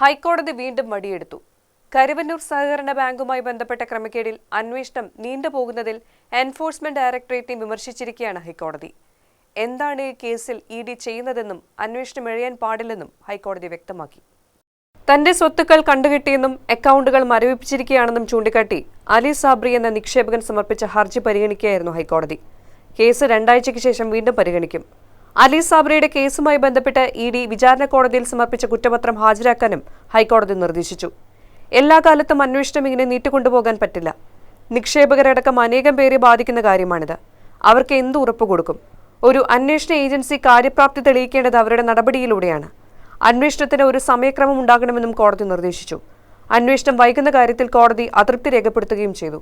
ഹൈക്കോടതി വീണ്ടും വടിയെടുത്തു കരുവന്നൂർ സഹകരണ ബാങ്കുമായി ബന്ധപ്പെട്ട ക്രമക്കേടിൽ അന്വേഷണം നീണ്ടുപോകുന്നതിൽ എൻഫോഴ്സ്മെന്റ് ഡയറക്ടറേറ്റിനെ വിമർശിച്ചിരിക്കുകയാണ് ഹൈക്കോടതി. എന്താണ് ഈ കേസിൽ ഇ ഡി ചെയ്യുന്നതെന്നും അന്വേഷണം എഴിയാൻ പാടില്ലെന്നും ഹൈക്കോടതി വ്യക്തമാക്കി. തന്റെ സ്വത്തുക്കൾ കണ്ടുകിട്ടിയെന്നും അക്കൗണ്ടുകൾ മരവിപ്പിച്ചിരിക്കുകയാണെന്നും ചൂണ്ടിക്കാട്ടി അലി സാബ്രി എന്ന നിക്ഷേപകൻ സമർപ്പിച്ച ഹർജി പരിഗണിക്കുകയായിരുന്നു ഹൈക്കോടതി. കേസ് രണ്ടാഴ്ചയ്ക്ക് ശേഷം വീണ്ടും പരിഗണിക്കും. അലി സാബ്രിയുടെ കേസുമായി ബന്ധപ്പെട്ട് ഇ ഡി വിചാരണ കോടതിയിൽ സമർപ്പിച്ച കുറ്റപത്രം ഹാജരാക്കാനും ഹൈക്കോടതി നിർദ്ദേശിച്ചു. എല്ലാ കാലത്തും അന്വേഷണം ഇങ്ങനെ നീട്ടിക്കൊണ്ടുപോകാൻ പറ്റില്ല. നിക്ഷേപകരടക്കം അനേകം പേരെ ബാധിക്കുന്ന കാര്യമാണിത്. അവർക്ക് എന്ത് ഉറപ്പ് കൊടുക്കും? ഒരു അന്വേഷണ ഏജൻസി കാര്യപ്രാപ്തി തെളിയിക്കേണ്ടത് അവരുടെ നടപടിയിലൂടെയാണ്. അന്വേഷണത്തിന് ഒരു സമയക്രമം ഉണ്ടാകണമെന്നും കോടതി നിർദ്ദേശിച്ചു. അന്വേഷണം വൈകുന്ന കാര്യത്തിൽ കോടതി അതൃപ്തി രേഖപ്പെടുത്തുകയും ചെയ്തു.